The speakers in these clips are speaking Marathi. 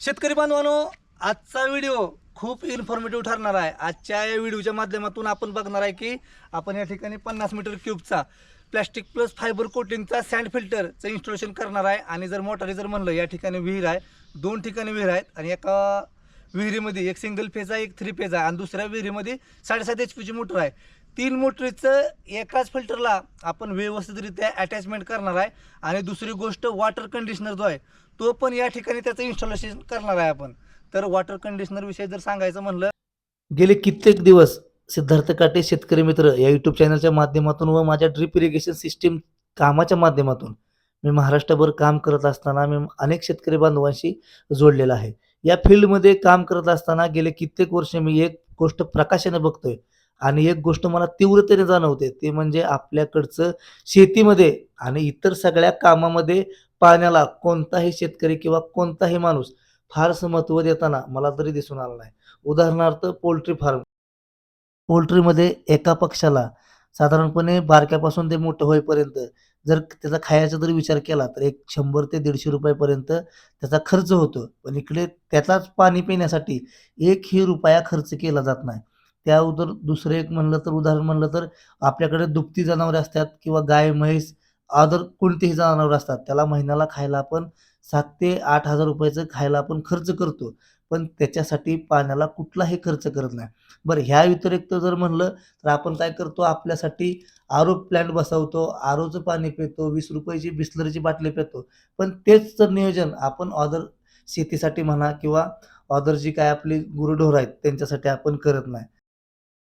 शेतकरी बांधवानो आजचा व्हिडिओ खूप इन्फॉर्मेटिव्ह ठरणार आहे. आजच्या या व्हिडिओच्या माध्यमातून आपण बघणार आहे की आपण या ठिकाणी पन्नास मीटर क्यूबचा प्लॅस्टिक प्लस फायबर कोटिंगचा सँड फिल्टरचं इन्स्टॉलेशन करणार आहे. आणि जर मोटारी जर म्हणलं या ठिकाणी विहीर आहे. दोन ठिकाणी विहीर आहेत आणि एका विहिरीमध्ये एक सिंगल फेज आहे एक थ्री फेज आहे. आणि दुसऱ्या विहिरीमध्ये साडेसात एच पीची मोटर आहे. तीन मोटरीचं एकाच फिल्टरला आपण व्यवस्थितरित्या अटॅचमेंट करणार आहे. आणि दुसरी गोष्ट वॉटर कंडिशनर जो आहे तो पण या ठिकाणी त्याचं इन्स्टॉलेशन करणार आहे आपण. तर वॉटर कंडिशनर विषयी जर सांगायचं म्हणलं. गेले कित्येक दिवस सिद्धार्थ काटे शेतकरी मित्र या यूट्यूब चॅनलच्या माध्यमातून व माझ्या ड्रीप इरिगेशन सिस्टीम कामाच्या माध्यमातून मी महाराष्ट्रभर काम करत असताना मी अनेक शेतकरी बांधवांशी जोडलेला आहे. या फील्डमध्ये काम करत असताना गेले कित्येक वर्ष मी एक गोष्ट प्रकाशाने बघतोय आणि एक गोष्ट मला तीव्रतेने जाणवते ते म्हणजे आपल्याकडचं शेतीमध्ये आणि इतर सगळ्या कामामध्ये पाण्याला कोणताही शेतकरी किंवा कोणताही माणूस फारसं महत्त्व देताना मला तरी दिसून आलं नाही. उदाहरणार्थ पोल्ट्री फार्म. पोल्ट्रीमध्ये एका पक्षाला साधारणपणे बारक्यापासून ते मोठं होईपर्यंत जर त्याचा खायचा जर विचार केला तर एक शंभर ते दीडशे रुपयापर्यंत त्याचा खर्च होतो. पण इकडे त्याचाच पाणी पिण्यासाठी एकही रुपया खर्च केला जात नाही. त्या उदर दुसरं एक म्हणलं तर उदाहरण म्हणलं तर आपल्याकडे दुभती जनावरे असतात किंवा गाय म्हैस अदर कोणतेही जनावर असतात त्याला महिन्याला खायला आपण सात ते आठ हजार रुपयाचं खायला आपण खर्च करतो पण त्याच्यासाठी पाण्याला कुठलाही खर्च करत नाही. बरं ह्या व्यतिरिक्त जर म्हणलं तर आपण काय करतो आपल्यासाठी आरो प्लॅन्ट बसवतो आरोचं पाणी पितो वीस रुपयाची बिस्लरीची बाटली पितो पण तेच जर नियोजन आपण ऑदर शेतीसाठी म्हणा किंवा ऑदर जी काय आपली गुरुढोर आहेत त्यांच्यासाठी आपण करत नाही.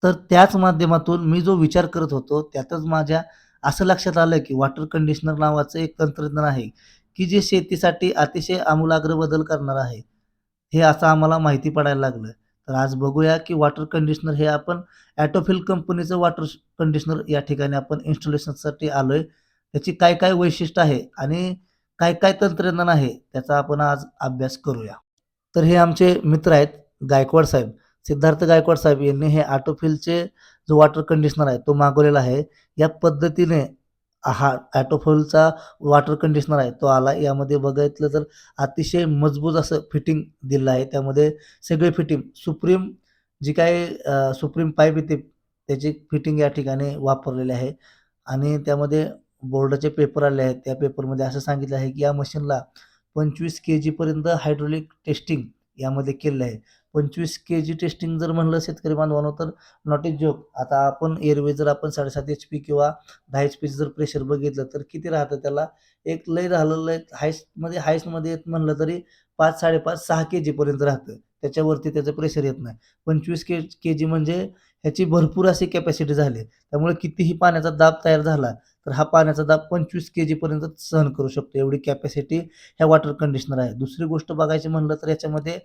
तर त्याच माध्यमातून मी जो विचार करत होतो त्यातच माझ्या असं लक्षात आलं की वॉटर कंडिशनर नावाचं एक तंत्रज्ञान आहे की जे शेतीसाठी अतिशय आमूलाग्र बदल करणार आहे. हे असं आम्हाला माहिती पडायला लागलं. तर आज बघूया की वॉटर कंडिशनर हे आपण ॲटोफिल कंपनीचं वॉटर कंडिशनर या ठिकाणी आपण इन्स्टॉलेशनसाठी आलो आहे त्याची काय काय वैशिष्ट्य आहे आणि काय काय तंत्रज्ञान आहे त्याचा आपण आज अभ्यास करूया. तर हे आमचे मित्र आहेत गायकवाड साहेब. सिद्धार्थ गायकवाड साहेब यांनी हे ॲटोफिलचे जो वॉटर कंडिशनर आहे तो मागवलेला आहे. या पद्धतीने हा ॲटोफोलचा वॉटर कंडिशनर आहे तो आला. यामध्ये बघितलं तर अतिशय मजबूत असं फिटिंग दिलं आहे. त्यामध्ये सगळे फिटिंग सुप्रीम जी काय सुप्रीम पाईप येते त्याची फिटिंग या ठिकाणी वापरलेली आहे. आणि त्यामध्ये बोर्डाचे पेपर आले आहेत. त्या पेपरमध्ये असं सांगितलं आहे की या मशीनला पंचवीस के जीपर्यंत हायड्रोलिक टेस्टिंग यामध्ये केलेलं आहे. पंचवीस के जी टेस्टिंग जर म्हणलं शेतकरी बांधवांनो तर नॉट ए जोक आता आपण एअरवे जर आपण साडेसात एच पी किंवा दहा एच पीचं जर प्रेशर बघितलं तर किती राहतं त्याला? एक लय राहिलेलं आहे हायस्टमध्ये हायस्टमध्ये येत म्हणलं तरी पाच साडेपाच सहा के जीपर्यंत राहतं. त्याच्यावरती त्याचं प्रेशर येत नाही. पंचवीस के के जी म्हणजे ह्याची भरपूर अशी कॅपॅसिटी झाली त्यामुळे कितीही पाण्याचा दाब तयार झाला तर हा पाण्याचा दाब पंचवीस के जीपर्यंत सहन करू शकतो. एवढी कॅपॅसिटी ह्या वॉटर कंडिशनर आहे. दुसरी गोष्ट बघायची म्हणलं तर याच्यामध्ये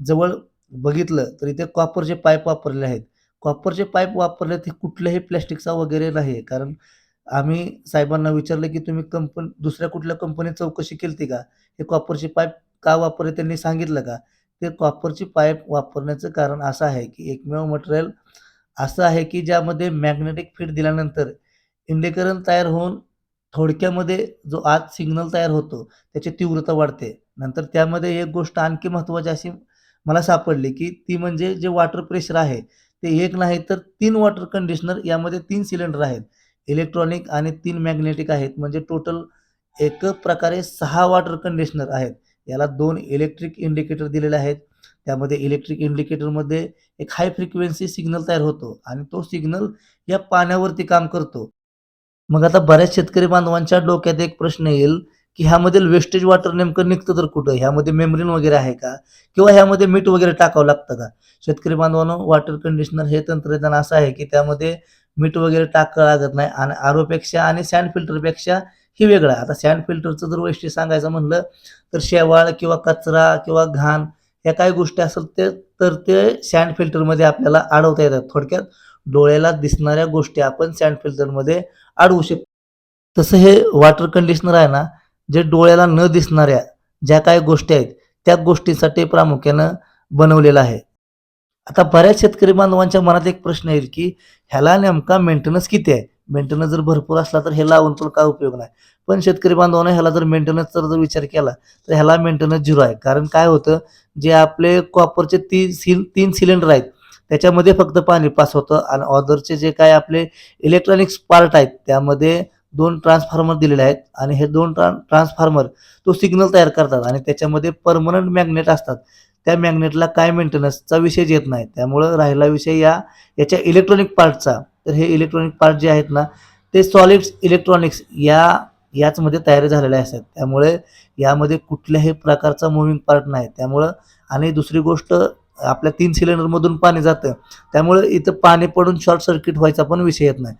जवळ बघितलं तर इथे कॉपरचे पाईप वापरलेले आहेत. कॉपरचे पाईप वापरले ते कुठल्याही प्लॅस्टिकचा वगैरे नाही कारण आम्ही साहेबांना विचारलं की तुम्ही कंपनी दुसऱ्या कुठल्या कंपनीत चौकशी केली का? हे कॉपरचे पाईप का वापरले त्यांनी सांगितलं का? ते कॉपरची पाईप वापरण्याचं कारण असं आहे की एकमेव मटेरियल असं आहे की ज्यामध्ये मॅग्नेटिक फीड दिल्यानंतर इंडिकरण तयार होऊन थोडक्यामध्ये जो आत सिग्नल तयार होतो त्याची तीव्रता वाढते. नंतर त्यामध्ये एक गोष्ट आणखी महत्त्वाची अशी मला सापडली की ती म्हणजे जे वॉटर प्रेशर आहे ते एक नाही तर तीन वॉटर कंडिशनर यामध्ये तीन सिलेंडर आहेत. इलेक्ट्रॉनिक आणि तीन मॅग्नेटिक आहेत. म्हणजे टोटल एक प्रकारे सहा वॉटर कंडिशनर आहेत. याला दोन इलेक्ट्रिक इंडिकेटर दिलेले आहेत. त्यामध्ये इलेक्ट्रिक इंडिकेटरमध्ये एक हाय फ्रिक्वेन्सी सिग्नल तयार होतो आणि तो सिग्नल या पाण्यावरती काम करतो. मग आता बऱ्याच शेतकरी बांधवांच्या डोक्यात एक प्रश्न येईल की ह्यामधील वेस्टेज वॉटर नेमकं निघतं तर कुठं? ह्यामध्ये मेमरीन वगैरे आहे का? किंवा ह्यामध्ये मीठ वगैरे टाकावं लागतं का? शेतकरी बांधवांनो वॉटर कंडिशनर हे तंत्रज्ञान असं आहे की त्यामध्ये मीठ वगैरे टाकावं लागत नाही आणि आरोपेक्षा आणि सँड फिल्टरपेक्षा ही वेगळं. आहे आता सँड फिल्टरचं जर वैशिष्ट्य सांगायचं म्हणलं तर शेवाळ किंवा कचरा किंवा घाण या काही गोष्टी असेल ते तर ते सँड फिल्टरमध्ये आपल्याला अडवता येतात. थोडक्यात डोळ्याला दिसणाऱ्या गोष्टी आपण सँड फिल्टरमध्ये अडवू शकतो. तसं हे वॉटर कंडिशनर आहे ना जे डोळ्याला न दिसणाऱ्या ज्या काही गोष्टी आहेत त्या गोष्टींसाठी प्रामुख्यानं बनवलेलं आहे. आता बऱ्याच शेतकरी बांधवांच्या मनात एक प्रश्न येईल की ह्याला नेमका मेंटेनन्स किती आहे? मेंटेनन्स जर भरपूर असला तर हे लावून पण काय उपयोग नाही. पण शेतकरी बांधवांना ह्याला जर मेंटेनन्सचा जर विचार केला तर ह्याला मेंटेनन्स झिरो आहे. कारण काय होतं जे आपले कॉपरचे तीन सिल तीन सिलेंडर आहेत त्याच्यामध्ये फक्त पाणी पास होतं आणि ऑदरचे जे काय आपले इलेक्ट्रॉनिक्स पार्ट आहेत त्यामध्ये दोन ट्रान्सफॉर्मर दिलेले आहेत आणि हे दोन ट्रान ट्रान्सफॉर्मर तो सिग्नल तयार करतात आणि त्याच्यामध्ये परमनंट मॅग्नेट असतात. त्या मॅग्नेटला काय मेंटेनन्सचा विषय येत नाही. त्यामुळं राहिला विषय या याच्या इलेक्ट्रॉनिक पार्टचा तर हे इलेक्ट्रॉनिक पार्ट जे आहेत ना ते सॉलिड्स इलेक्ट्रॉनिक्स या याचमध्ये तयार झालेले असतात. त्यामुळे यामध्ये कुठल्याही प्रकारचा मुव्हिंग पार्ट नाही. त्यामुळं आणि दुसरी गोष्ट आपल्या तीन सिलेंडरमधून पाणी जातं. त्यामुळे इथं पाणी पडून शॉर्ट सर्किट व्हायचा पण विषय येत नाही.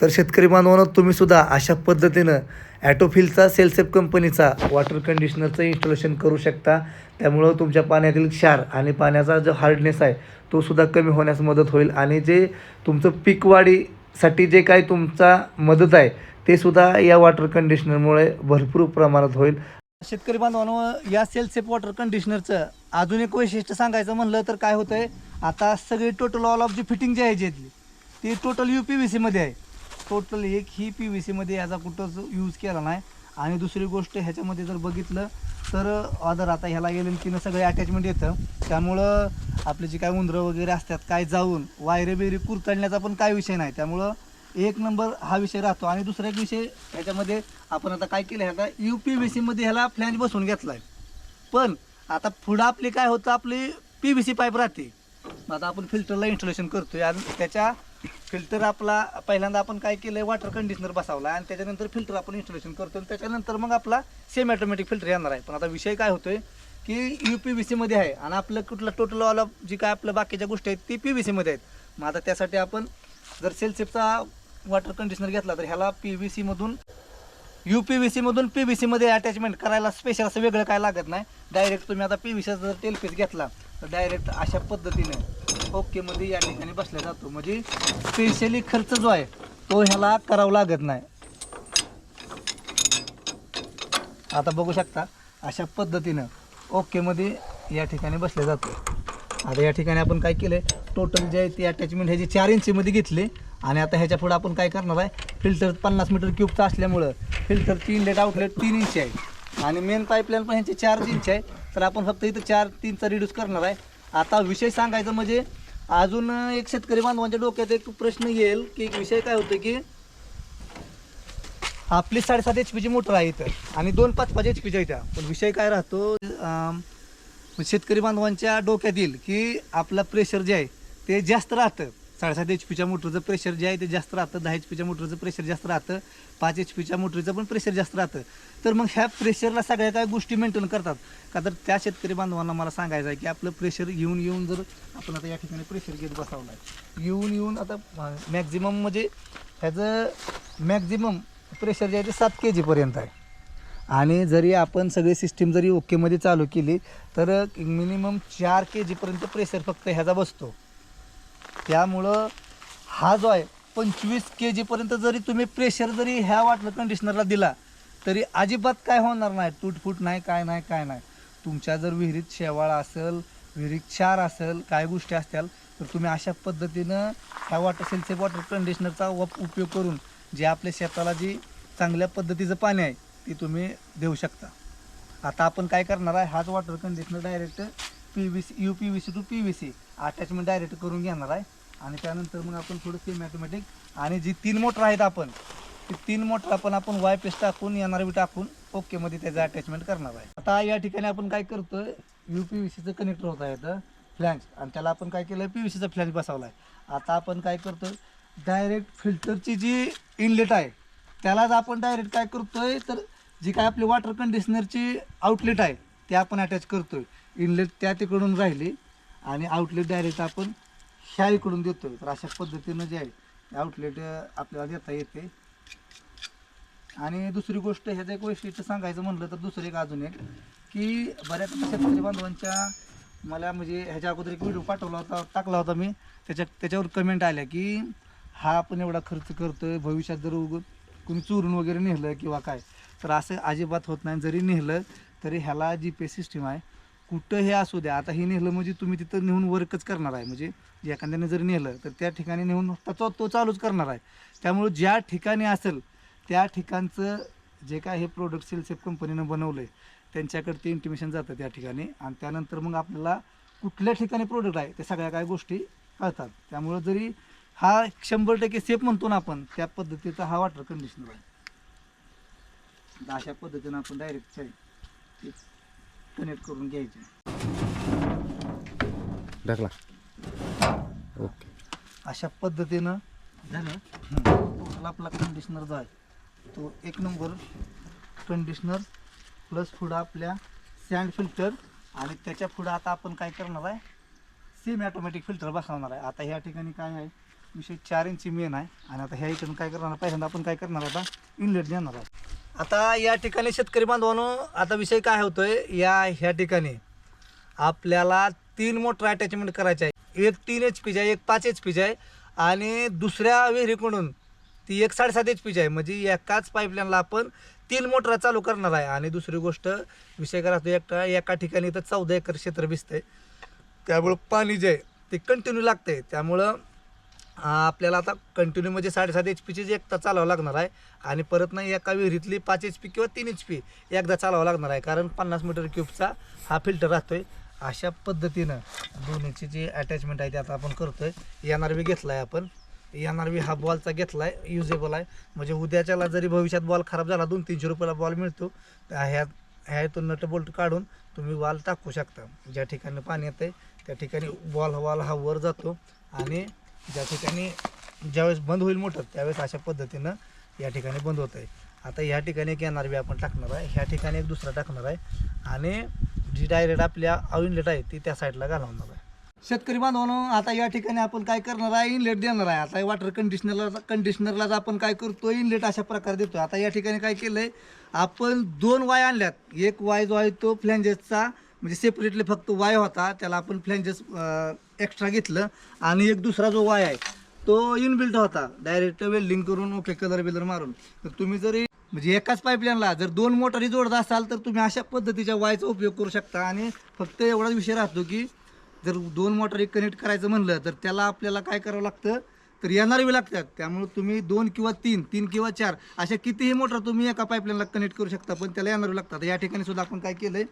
तर शेतकरी बांधवांना तुम्ही सुद्धा अशा पद्धतीनं ॲटोफिलचा सेलसेप कंपनीचा वॉटर कंडिशनरचं इन्स्टॉलेशन करू शकता. त्यामुळं तुमच्या पाण्यातील क्षार आणि पाण्याचा जो हार्डनेस आहे तो सुद्धा कमी होण्यास मदत होईल. आणि जे तुमचं पीक वाढीसाठी जे काही तुमचा मदत आहे ते सुद्धा या वॉटर कंडिशनरमुळे भरपूर प्रमाणात होईल. शेतकरी बांधवांनो या सेल्सेप वॉटर कंडिशनरचं अजून एक वैशिष्ट्य सांगायचं म्हणलं तर काय होतंय आता सगळी टोटल ऑल ऑफ जी फिटिंग जी आहे जी ती टोटल यू पी व्ही सीमध्ये आहे. टोटल एक ही पी व्ही सीमध्ये याचा कुठंच यूज केला नाही. आणि दुसरी गोष्ट ह्याच्यामध्ये जर बघितलं तर ऑदर आता ह्याला एल एन सगळे अटॅचमेंट येतं. त्यामुळं आपले जे काय उंदरं वगैरे असतात काय जाऊन वायरे बिरे कुरतडण्याचा पण काय विषय नाही. त्यामुळं एक नंबर हा विषय राहतो. आणि दुसरा एक विषय ह्याच्यामध्ये आपण आता काय केलं आहे आता यू पी व्ही सीमध्ये ह्याला फ्लॅन्ज बसवून घेतला आहे पण आता पुढं आपली काय होतं आपली पी व्ही सी पाईप राहते. आता आपण फिल्टरला इन्स्टॉलेशन करतोय. आणि त्याच्या फिल्टर आपला पहिल्यांदा आपण काय केलं आहे वॉटर कंडिशनर बसावला आणि त्याच्यानंतर फिल्टर आपण इन्स्टॉलेशन करतो आणि त्याच्यानंतर मग आपला सेम ऑटोमॅटिक फिल्टर येणार आहे. पण आता विषय काय होतोय की यू पी व्ही सीमध्ये आहे आणि आपलं कुठलं टोटल ऑल ऑफ जी काय आपलं बाकीच्या गोष्टी आहेत ती पी व्ही सीमध्ये आहेत. मग आता त्यासाठी आपण जर सेलसेपचा वॉटर कंडिशनर घेतला तर ह्याला पी व्ही सीमधून यू पी व्ही सीमधून पी व्ही सीमध्ये अटॅचमेंट करायला स्पेशल असं वेगळं काय लागत नाही. डायरेक्ट तुम्ही आता पी व्ही सीचा जर टेलपीस घेतला तर डायरेक्ट अशा पद्धतीने ओकेमध्ये या ठिकाणी बसला जातो. म्हणजे स्पेशली खर्च जो आहे तो ह्याला करावा लागत नाही. आता बघू शकता अशा पद्धतीनं ओकेमध्ये या ठिकाणी बसले जातो. आता या ठिकाणी आपण काय केलं टोटल जे आहे ती अटॅचमेंट ह्याची चार इंचीमध्ये घेतली. आणि आता ह्याच्या पुढे आपण काय करणार आहे फिल्टर पन्नास मीटर क्यूबचं असल्यामुळं फिल्टरची इनलेट आउटलेट तीन इंच आहे. आणि मेन पाईपलाईन पण ह्याची चार इंच आहे. तर आपण फक्त इथं चार तीनचा रिड्यूस करणार आहे. आता विषय सांगायचा म्हणजे अजून एक शेतकरी बांधवांच्या डोक्यात एक प्रश्न येईल की एक विषय काय होतो की आपली साडेसात एच पीची मोटर आहे इथं आणि दोन पाच पाच एच पीच्या इथं. पण विषय काय राहतो शेतकरी बांधवांच्या डोक्यात येईल की आपला प्रेशर जे आहे ते जास्त राहतं. साडेसात एच पीच्या मोटरचं प्रेशर जे आहे ते जास्त राहतं. दहा एच पीच्या मोटरचं प्रेशर जास्त राहतं. पाच एच पीच्या मोटरचं पण प्रेशर जास्त राहतं. तर मग ह्या प्रेशरला सगळ्या काय गोष्टी मेंटेन करतात. का तर त्या शेतकरी बांधवांना मला सांगायचं आहे की आपलं प्रेशर येऊन येऊन जर आपण आता या ठिकाणी प्रेशर घेत बसवलं आहे येऊन येऊन आता मॅक्झिमम म्हणजे ह्याचं मॅक्झिमम प्रेशर जे आहे ते सात के जीपर्यंत आहे. आणि जरी आपण सगळी सिस्टीम जरी ओकेमध्ये चालू केली तर मिनिमम चार के जीपर्यंत प्रेशर फक्त ह्याचा बसतो. त्यामुळं हा जो आहे पंचवीस के जीपर्यंत जरी तुम्ही प्रेशर जरी ह्या वाटलं कंडिशनरला दिला तरी अजिबात काय होणार नाही. तुटफूट नाही काय नाही काय नाही. तुमच्या जर विहिरीत शेवाळ असेल विहिरीत क्षार असेल काय गोष्टी असतील तर तुम्ही अशा पद्धतीनं ह्या वॉटर सेलचे वॉटर कंडिशनरचा वप उपयोग करून जे आपल्या शेताला जी चांगल्या पद्धतीचं पाणी आहे ती तुम्ही देऊ शकता. आता आपण काय करणार आहे हाच water conditioner direct P V C U P V C to P V C attachment direct करून घेणार आहे. आणि त्यानंतर मग आपण थोडं सेम ऑटोमॅटिक आणि जी तीन मोटर आहेत आपण ती तीन मोटर आपण आपण वाय पेस टाकून एन आर बी टाकून ओकेमध्ये त्याचं अटॅचमेंट करणार आहे. आता या ठिकाणी आपण काय करतोय यू पी व्ही सीचं कनेक्टर होत आहे इथं आणि त्याला आपण काय केलं पी व्ही सीचा फ्लॅन्ज बसवला आहे आता आपण काय करतोय डायरेक्ट फिल्टरची जी इनलेट आहे त्यालाच आपण डायरेक्ट काय करतोय तर जी काय आपली वॉटर कंडिशनरची आउटलेट आहे ते आपण अटॅच करतोय. इनलेट त्या तिकडून राहिली आणि आउटलेट डायरेक्ट आपण ह्या इकडून देतोय तर अशा पद्धतीनं जे आहे आउटलेट आपल्याला देता येते. आणि दुसरी गोष्ट ह्याचं एक वैशिष्ट्य सांगायचं म्हणलं तर दुसरं एक अजून एक की बऱ्याच शेतकरी बांधवांच्या मला म्हणजे ह्याच्या अगोदर एक व्हिडिओ पाठवला होता टाकला होता मी. त्याच्या त्याच्यावर कमेंट आल्या की हा आपण एवढा खर्च करतोय भविष्यात जर उग कोणी चोरून वगैरे नेलं किंवा काय तर असं अजिबात होत नाही. जरी नेलं तरी ह्याला जी पे सिस्टीम आहे. कुठं हे असू द्या आता हे नेलं म्हणजे तुम्ही तिथं नेऊन वर्कच करणार आहे. म्हणजे एखाद्याने जर नेलं तर त्या ठिकाणी नेऊन त्याचा तो चालूच करणार आहे. त्यामुळं ज्या ठिकाणी असेल त्या ठिकाणचं जे काय हे प्रोडक्ट सेलसेफ कंपनीनं बनवलं आहे त्यांच्याकडे ते इंटिमेशन जातं त्या ठिकाणी. आणि त्यानंतर मग आपल्याला कुठल्या ठिकाणी प्रोडक्ट आहे ते सगळ्या काय गोष्टी कळतात. त्यामुळं जरी हा शंभर टक्के सेफ म्हणतो ना आपण त्या पद्धतीचा हा वॉटर कंडिशनर आहे. अशा पद्धतीनं आपण डायरेक्ट कनेक्ट करून घ्यायचे. टाकला. ओके. अशा पद्धतीनं झालं. टोटल आपला कंडिशनर जो आहे तो एक नंबर कंडिशनर प्लस पुढं आपल्या सँड फिल्टर आणि त्याच्या पुढं आता आपण काय करणार आहे सेमी ऑटोमॅटिक फिल्टर बसवणार आहे. आता ह्या ठिकाणी काय आहे विषय चार इंची मेन आहे. आणि आता ह्या इकडून काय करणार आहे? पहिल्यांदा आपण काय करणार आता इनलेट देणार आहे. आता या ठिकाणी शेतकरी बांधवानो आता विषय काय होतोय? या ह्या ठिकाणी आपल्याला तीन मोटर अटॅचमेंट करायचे आहे. एक तीन एच पीची आहे एक पाच एच पीची आहे आणि दुसऱ्या विहिरीकडून ती एक साडेसात एच पीची आहे. म्हणजे एकाच पाईपलाईनला आपण तीन मोटर चालू करणार आहे. आणि दुसरी गोष्ट विषय काय एकटा एका ठिकाणी तर चौदा एकर क्षेत्र भिजतंय त्यामुळं पाणी जे आहे ते कंटिन्यू लागतंय. त्यामुळं आपल्याला आता कंटिन्यू म्हणजे साडेसात एच पीची जी एकदा चालावं लागणार आहे आणि परत नाही एका विहिरीतली पाच एच पी किंवा तीन एच पी एकदा चालावं लागणार आहे कारण पन्नास मीटर क्यूबचा हा फिल्टर राहतो आहे अशा पद्धतीनं दोन्हीची जी अटॅचमेंट आहे ते आता आपण आहे एन आर व्ही घेतला आहे आपण. एन आर व्ही हा बॉलचा घेतला आहे युजेबल आहे. म्हणजे उद्याच्याला जरी भविष्यात बॉल खराब झाला दोन तीनशे रुपयाला बॉल मिळतो तर ह्या ह्यातून नट बोल्ट काढून तुम्ही वाल टाकू शकता. ज्या ठिकाणी पाणी येतं आहे त्या ठिकाणी बॉल वाल हा वर जातो आणि ज्या ठिकाणी ज्यावेळेस बंद होईल मोटर त्यावेळेस अशा पद्धतीनं या ठिकाणी बंद होत आहे आता ह्या ठिकाणी एक येणार बी आपण टाकणार आहे ह्या ठिकाणी एक दुसरा टाकणार आहे आणि जी डायरेक्ट आपल्या इनलेट आहे ती त्या साईडला घालवणार आहे. शेतकरी बांधवांनो आता या ठिकाणी आपण काय करणार आहे? इनलेट देणार आहे. आता वॉटर कंडिशनरला कंडिशनरलाच आपण काय करतो इनलेट अशा प्रकारे देतो आता या ठिकाणी काय केलंय? आपण दोन वाय आणल्यात. एक वाय जो आहे तो फ्लॅन्जेसचा म्हणजे सेपरेटली फक्त वाय होता त्याला आपण फ्लॅन्जेस एक्स्ट्रा घेतलं. आणि एक दुसरा जो वाय आहे तो इनबिल्ट होता. डायरेक्ट वेल्डिंग करून ओके कलर बिलर मारून. तर तुम्ही जरी म्हणजे एकाच पाईपलाईनला जर दोन मोटारी जोडत असाल तर तुम्ही अशा पद्धतीच्या वायचा उपयोग करू शकता. आणि फक्त एवढाच विषय राहतो की जर दोन मोटारी कनेक्ट करायचं म्हणलं तर त्याला आपल्याला काय करावं लागतं? तर येणार बी लागतात. त्यामुळे तुम्ही दोन किंवा तीन तीन किंवा चार अशा कितीही मोटर तुम्ही एका पाईपलाईनला कनेक्ट करू शकता पण त्याला येणार लागतात. या ठिकाणी सुद्धा आपण काय केलंय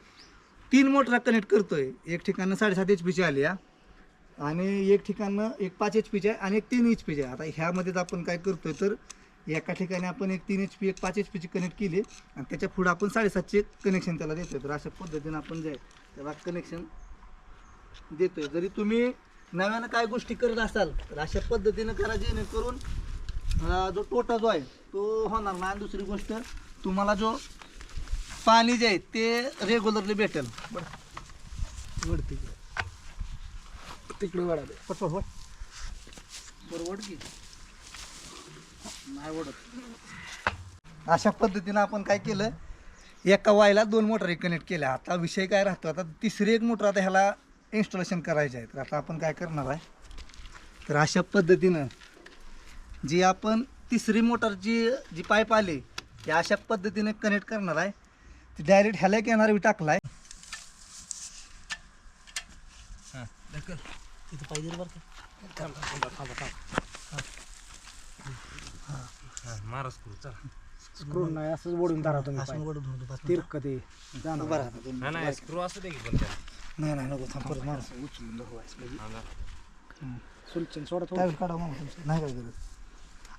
तीन मोटर कनेक्ट करतोय. एक ठिकाणं साडेसात एच पीची आली आणि एक ठिकाणं एक पाच एच पीची आहे आणि एक तीन एच पीची आहे. आता ह्यामध्येच आपण काय करतोय तर एका ठिकाणी आपण एक तीन एच पी एक पाच एच पीची कनेक्ट केली आणि त्याच्या पुढे आपण साडेसातचे कनेक्शन त्याला देतोय. तर अशा पद्धतीनं आपण जे आहे त्याला कनेक्शन देतोय. जरी तुम्ही नव्यानं काय गोष्टी करत असाल तर अशा पद्धतीनं करा जेणेकरून जो तोटा जो आहे तो होणार नाही. आणि दुसरी गोष्ट तुम्हाला जो पाणी जे आहे ते रेग्युलरली भेटेल. बरं. तिकडे. वडा दे. पटपट वड. बरं वड की? नाही वडत. अशा पद्धतीनं आपण काय केलं एका वायला दोन मोटर कनेक्ट केल्या. आता विषय काय राहतो आता तिसरी एक मोटर आता ह्याला इन्स्टॉलेशन करायचे आहे तर आता आपण काय करणार आहे तर अशा पद्धतीनं जी आपण तिसरी मोटरची जी पाईप आली ती अशा पद्धतीने कनेक्ट करणार आहे. डायरेक्ट ह्याला एक येणार टाकलाय तिथं पाहिजे बरं का चला स्क्रू नाही असंच ओढून धरा तुम्ही असं बस. तिरकं ते जाणार. दोन नाही नाही स्क्रू असू दे की पण त्याला नाही नाही नको थांब परत माणूस उचलून धरवायचं. हा, जा. सुलचन सोडा थोडं. त्यावेळेस काढा माणूस तुमचं. नाही काय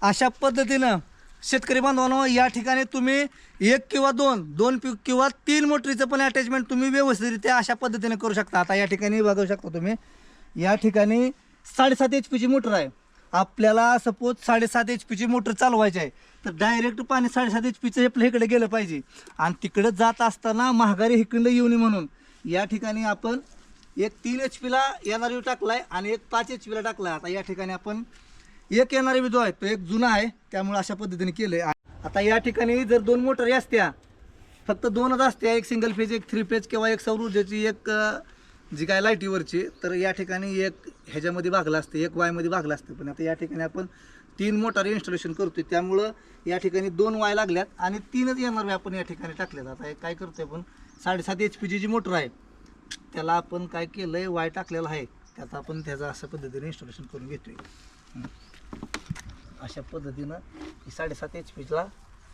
अशा पद्धतीनं शेतकरी बांधवांनो या ठिकाणी तुम्ही एक किंवा दोन दोन पीक किंवा तीन मोटरीचं पण अटॅचमेंट तुम्ही व्यवस्थितरित्या अशा पद्धतीने करू शकता. आता या ठिकाणी बघू शकता तुम्ही या ठिकाणी साडेसात एच पीची मोटर आहे. आपल्याला सपोज साडेसात एच पीची मोटर चालवायची आहे तर डायरेक्ट पाणी साडेसात एच पीचं आपलं इकडे गेलं पाहिजे. आणि तिकडं जात असताना महागारी इकडं येऊ नये म्हणून. या ठिकाणी आपण एक तीन एच पीला एन आर आहे आणि एक पाच एच पीला टाकला आहे आता या ठिकाणी आपण एक येणारा आर जो आहे तो एक जुना आहे त्यामुळे अशा पद्धतीने केलंय. आता या ठिकाणी जर दोन मोटर असत्या फक्त दोनच असत्या एक सिंगल फेज एक थ्री फेज किंवा एक सौर ऊर्जेची एक जी काय लाईटीवरची तर या ठिकाणी एक ह्याच्यामध्ये भागलं असते एक वायमध्ये भागलं असतं. पण आता या ठिकाणी आपण तीन मोटार इन्स्टॉलेशन करतोय त्यामुळं या ठिकाणी दोन वाय लागल्यात आणि तीनच येणार आपण या ठिकाणी टाकल्यात. आता एक काय करतोय आपण साडेसात एच पीची जी मोटर आहे त्याला आपण काय केलंय वाय टाकलेला आहे त्याचा आपण त्याचं अशा पद्धतीने इन्स्टॉलेशन करून घेतोय. अशा पद्धतीनं ही साडेसात एच पीला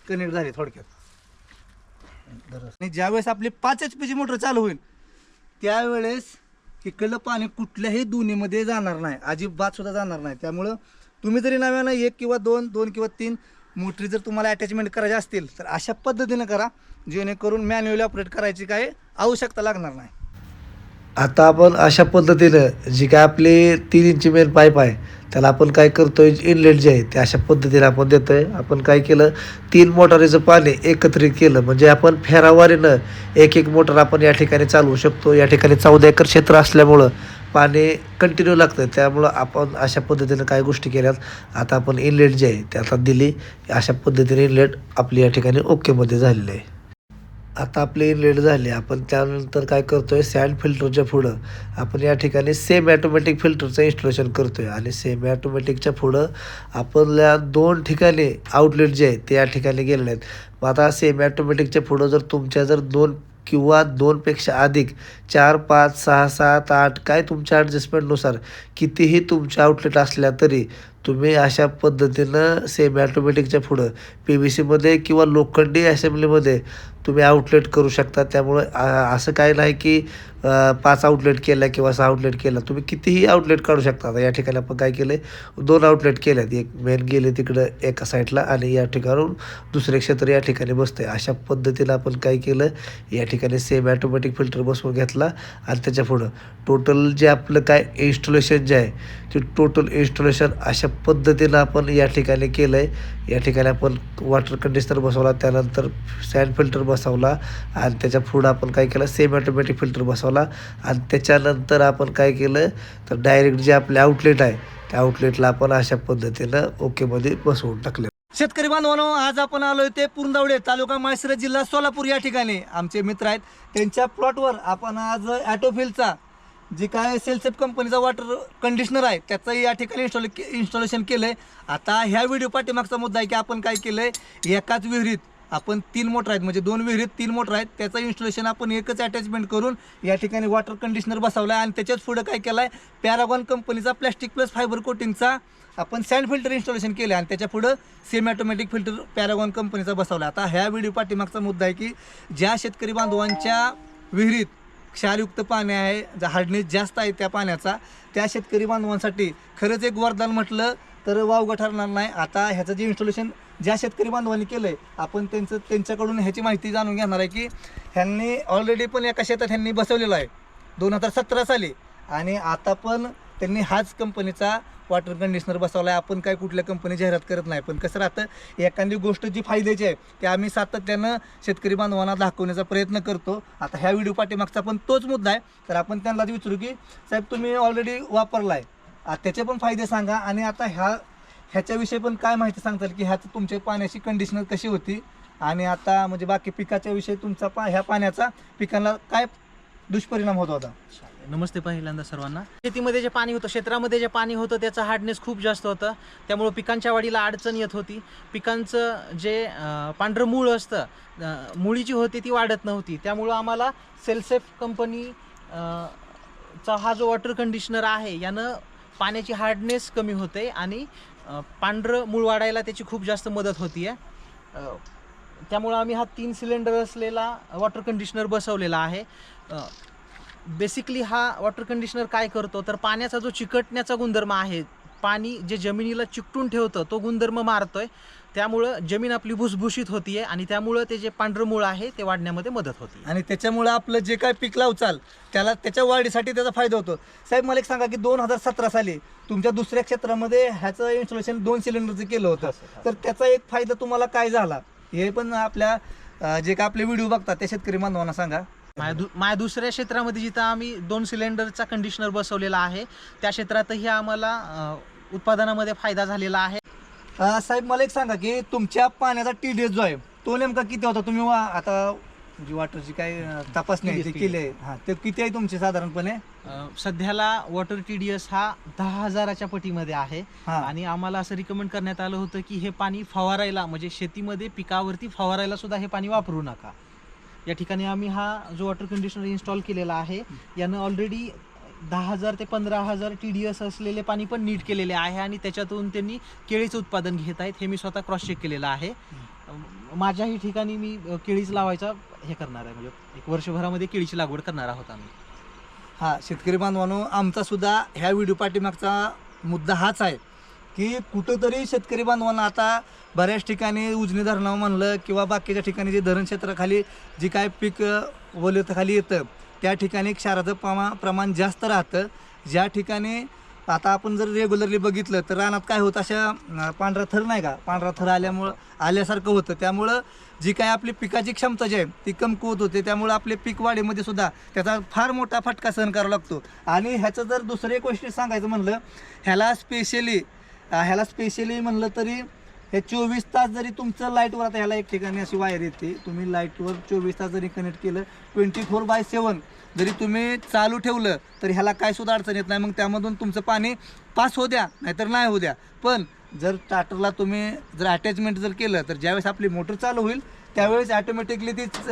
कनेक्ट झाली थोडक्यात. आणि ज्यावेळेस आपली पाच एच पीची मोटर चालू होईल त्यावेळेस इकडलं पाणी कुठल्याही दोन्हीमध्ये जाणार नाही. अजिबात सुद्धा जाणार नाही. त्यामुळं तुम्ही जरी नव्यानं एक किंवा दोन दोन किंवा तीन मोटरी जर तुम्हाला अटॅचमेंट करायची असतील तर अशा पद्धतीनं करा जेणेकरून मॅन्युअली ऑपरेट करायची काही आवश्यकता लागणार नाही. आता आपण अशा पद्धतीनं जी काय आपली तीन इंची मेन पाईप आहे त्याला आपण काय करतोय इनलेट जे आहे ते अशा पद्धतीने आपण देतो आहे आपण काय केलं तीन मोटारीचं पाणी एकत्रित केलं. म्हणजे आपण फेरावारीनं एक एक मोटर आपण या ठिकाणी चालवू शकतो. या ठिकाणी चौदा एकर क्षेत्र असल्यामुळं पाणी कंटिन्यू लागतं. त्यामुळं आपण अशा पद्धतीनं काय गोष्टी केल्यात आता आपण इनलेट जे आहे ते आता दिली. अशा पद्धतीने इनलेट आपली या ठिकाणी ओकेमध्ये झालेलं आहे. आता आपली इनलेट झाले आपण त्यानंतर काय करतो आहे सँड फिल्टरच्या पुढं आपण या ठिकाणी सेम ॲटोमॅटिक फिल्टरचं इन्स्टॉलेशन आहे आणि सेम ॲटोमॅटिकच्या पुढं आपल्या दोन ठिकाणी आउटलेट जे आहेत ते या ठिकाणी गेलेले आहेत. मग आता सेम ॲटोमॅटिकच्या पुढं जर तुमच्या जर दोन किंवा दोनपेक्षा अधिक चार पाच सहा सात आठ काय तुमच्या ॲडजस्टमेंटनुसार कितीही तुमचे आउटलेट असल्या तरी तुम्ही अशा पद्धतीनं सेम ॲटोमॅटिकच्या पुढं पी व्ही सीमध्ये किंवा लोखंडी असेंब्लीमध्ये तुम्ही आउटलेट करू शकता. त्यामुळं असं काय नाही की पाच आउटलेट केला किंवा सहा आउटलेट केला तुम्ही कितीही आउटलेट काढू शकता. आता या ठिकाणी आपण काय केलं आहे दोन आउटलेट केल्यात. एक मेन गेले तिकडं एका साईडला आणि या ठिकाणून दुसरे क्षेत्र या ठिकाणी बसते अशा पद्धतीनं आपण काय केलं? या ठिकाणी सेम ॲटोमॅटिक फिल्टर बसवून घेतला आणि त्याच्या पुढं. टोटल जे आपलं काय इन्स्टॉलेशन जे आहे ते टोटल इन्स्टॉलेशन अशा पद्धतीनं आपण या ठिकाणी केलं आहे या ठिकाणी आपण वॉटर कंडिशनर बसवला त्यानंतर सँड फिल्टर बसवला आणि त्याच्या पुढं आपण काय केलं? सेम ऑटोमॅटिक फिल्टर बसवला. आणि त्याच्यानंतर आपण काय केलं? तर डायरेक्ट जे आपले आउटलेट आहे त्या आउटलेटला आपण अशा पद्धतीनं ओकेमध्ये बसवून टाकले. शेतकरी बांधवांनो आज आपण आलोय ते पुरंदावडे तालुका माळशिरस जिल्हा सोलापूर या ठिकाणी. आमचे मित्र आहेत त्यांच्या प्लॉटवर आपण आज ॲटोफिलचा जे काय सेल्सेप कंपनीचा वॉटर कंडिशनर आहे त्याचं या ठिकाणी इन्स्टॉल इन्स्टॉलेशन केलं आहे आता ह्या व्हिडिओ पाठीमागचा मुद्दा आहे की आपण काय केलं आहे एकाच विहिरीत आपण तीन मोटर आहेत म्हणजे दोन विहिरीत तीन मोटर आहेत. त्याचं इन्स्टॉलेशन आपण एकच अटॅचमेंट करून या ठिकाणी वॉटर कंडिशनर बसवला आहे आणि त्याच्याच पुढं काय केलं आहे पॅरागॉन कंपनीचा प्लॅस्टिक प्लस फायबर कोटिंगचा आपण सँड फिल्टर इन्स्टॉलेशन केलं आणि त्याच्या पुढं सेम ऑटोमॅटिक फिल्टर पॅरागॉन कंपनीचा बसवला आता ह्या व्हिडिओ पाठीमागचा मुद्दा आहे की ज्या शेतकरी बांधवांच्या विहिरीत क्षारयुक्त पाणी आहे हार्डनेस जास्त आहे त्या पाण्याचा. त्या शेतकरी बांधवांसाठी खरंच एक वरदान म्हटलं तर वावगं ठरणार नाही. आता ह्याचं जे इन्स्टॉलेशन ज्या शेतकरी बांधवांनी केलं आहे आपण त्यांचं त्यांच्याकडून ह्याची माहिती जाणून घेणार आहे की ह्यांनी ऑलरेडी पण एका शेतात ह्यांनी बसवलेलं आहे. दोन हजार सतरा साली. आणि आता पण त्यांनी हाच कंपनीचा वॉटर कंडिशनर बसवला आहे आपण काय कुठल्या कंपनी जाहिरात करत नाही. पण कसं राहतं एखादी गोष्ट जी फायद्याची आहे ते आम्ही सातत्यानं शेतकरी बांधवांना दाखवण्याचा प्रयत्न करतो. आता ह्या व्हिडिओ पाठीमागचा पण तोच मुद्दा आहे. तर आपण त्यांना विचारू की साहेब तुम्ही ऑलरेडी वापरला आहे त्याचे पण फायदे सांगा. आणि आता ह्या ह्याच्याविषयी पण काय माहिती सांगताल की ह्याचं तुमच्या पाण्याची कंडिशनर कशी होती? आणि आता म्हणजे बाकी पिकाच्या विषयी तुमचा पा ह्या पाण्याचा पिकांना काय दुष्परिणाम होत होता? नमस्ते पहिल्यांदा सर्वांना. शेतीमध्ये जे पाणी होतं क्षेत्रामध्ये जे पाणी होतं त्याचं हार्डनेस खूप जास्त होतं. त्यामुळं पिकांच्या वाढीला अडचण येत होती. पिकांचं जे पांढरं मूळ असतं मुळी जी होती ती वाढत नव्हती. त्यामुळं आम्हाला सेल्सेफ कंपनी चा हा जो वॉटर कंडिशनर आहे यानं पाण्याची हार्डनेस कमी होते आणि पांढरं मूळ वाढायला त्याची खूप जास्त मदत होती आहे त्यामुळं आम्ही हा तीन सिलेंडर असलेला वॉटर कंडिशनर बसवलेला आहे. बेसिकली हा वॉटर कंडिशनर काय करतो तर पाण्याचा जो चिकटण्याचा गुणधर्म आहे पाणी जे जमिनीला चिकटून ठेवतं तो गुणधर्म मारतोय. त्यामुळं जमीन आपली भुसभुशीत होतीये आणि त्यामुळं ते जे पांढरं मूळ आहे ते वाढण्यामध्ये मदत होती आणि त्याच्यामुळं आपलं जे काय पीक लावचाल त्याला त्याच्या वाढीसाठी त्याचा फायदा होतो. साहेब मला एक सांगा की दोन हजार सतरा साली तुमच्या दुसऱ्या क्षेत्रामध्ये ह्याचं इन्स्टॉलेशन दोन सिलेंडरचं केलं होतं. तर त्याचा एक फायदा तुम्हाला काय झाला? हे पण आपल्या जे काय आपले व्हिडिओ बघतात त्या शेतकरी बांधवांना सांगा. माझ्या दु माझ्या दुसऱ्या क्षेत्रामध्ये जिथं आम्ही दोन सिलेंडरचा कंडिशनर बसवलेला आहे त्या क्षेत्रातही आम्हाला उत्पादनामध्ये फायदा झालेला आहे. साहेब मला एक सांगा की तुमच्या पाण्याचा टी डी एस जो आहे तो नेमका किती होता? तुम्ही वा आता जी वॉटरची काय तपासणी केली आहे. हां ते किती आहे तुमची साधारणपणे? सध्याला वॉटर टी डी एस हा दहा हजाराच्या पटीमध्ये आहे. आणि आम्हाला असं रिकमेंड करण्यात आलं होतं की हे पाणी फवारायला म्हणजे शेतीमध्ये पिकावरती फवारायला सुद्धा हे पाणी वापरू नका. या ठिकाणी आम्ही हा जो वॉटर कंडिशनर इन्स्टॉल केलेला आहे यानं ऑलरेडी दहा हजार ते पंधरा हजार टी डी एस असलेले पाणी पण नीट केलेले आहे आणि त्याच्यातून त्यांनी केळीचं उत्पादन घेत आहेत हे मी स्वतः क्रॉस चेक केलेलं आहे. माझ्याही ठिकाणी मी केळीच लावायचा हे करणार आहे म्हणजे एक वर्षभरामध्ये केळीची लागवड करणार आहोत आम्ही. हा शेतकरी बांधवानो आमचा सुद्धा ह्या व्हिडिओ पाठीमागचा मुद्दा हाच आहे. की कुठंतरी शेतकरी बांधवांना आता बऱ्याच ठिकाणी उजनी धरणावर म्हणलं किंवा बाकीच्या ठिकाणी जे धरण क्षेत्राखाली जी काय पीक खाली येतं त्या ठिकाणी क्षाराचं प्रमा प्रमाण जास्त राहतं. ज्या ठिकाणी आता आपण जर रेग्युलरली बघितलं तर रानात काय होतं अशा पांढरा थर नाही का? पांढरा थर आल्यामुळं आल्यासारखं होतं. त्यामुळं जी काय आपली पिकाची क्षमता जी आहे ती कमकुवत होते त्यामुळं आपले पीक वाढीमध्ये सुद्धा त्याचा फार मोठा फटका सहन करावा लागतो. आणि ह्याचं जर दुसरं एक गोष्टी सांगायचं म्हणलं ह्याला स्पेशली ह्याला स्पेशली म्हणलं तरी हे चोवीस तास जरी तुमचं लाईटवर आता ह्याला एक ठिकाणी अशी वायर येते. तुम्ही लाईटवर चोवीस तास जरी कनेक्ट केलं ट्वेंटी फोर बाय सेवन जरी तुम्ही चालू ठेवलं तर ह्याला काय सुद्धा अडचण येत नाही. मग त्यामधून तुमचं पाणी पास होऊ द्या नाहीतर नाही होऊ द्या. पण जर स्टार्टरला तुम्ही जर अटॅचमेंट जर केलं तर ज्यावेळेस आपली मोटर चालू होईल त्यावेळेस ॲटोमॅटिकली तीच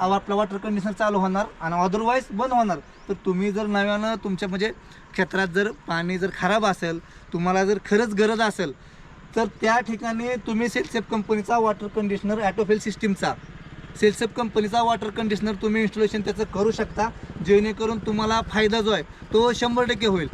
आपला वॉटर कंडिशनर चालू होणार आणि अदरवाईज बंद होणार. तर तुम्ही जर नव्यानं तुमच्या म्हणजे क्षेत्रात जर पाणी जर खराब असेल तुम्हाला जर खरंच गरज असेल तर त्या ठिकाणी तुम्ही सेल्सेप कंपनीचा वॉटर कंडिशनर ॲटोफेल सिस्टीमचा सेल्सेप कंपनीचा वॉटर कंडिशनर तुम्ही इन्स्टॉलेशन त्याचं करू शकता जेणेकरून तुम्हाला फायदा जो आहे तो शंभर टक्के होईल.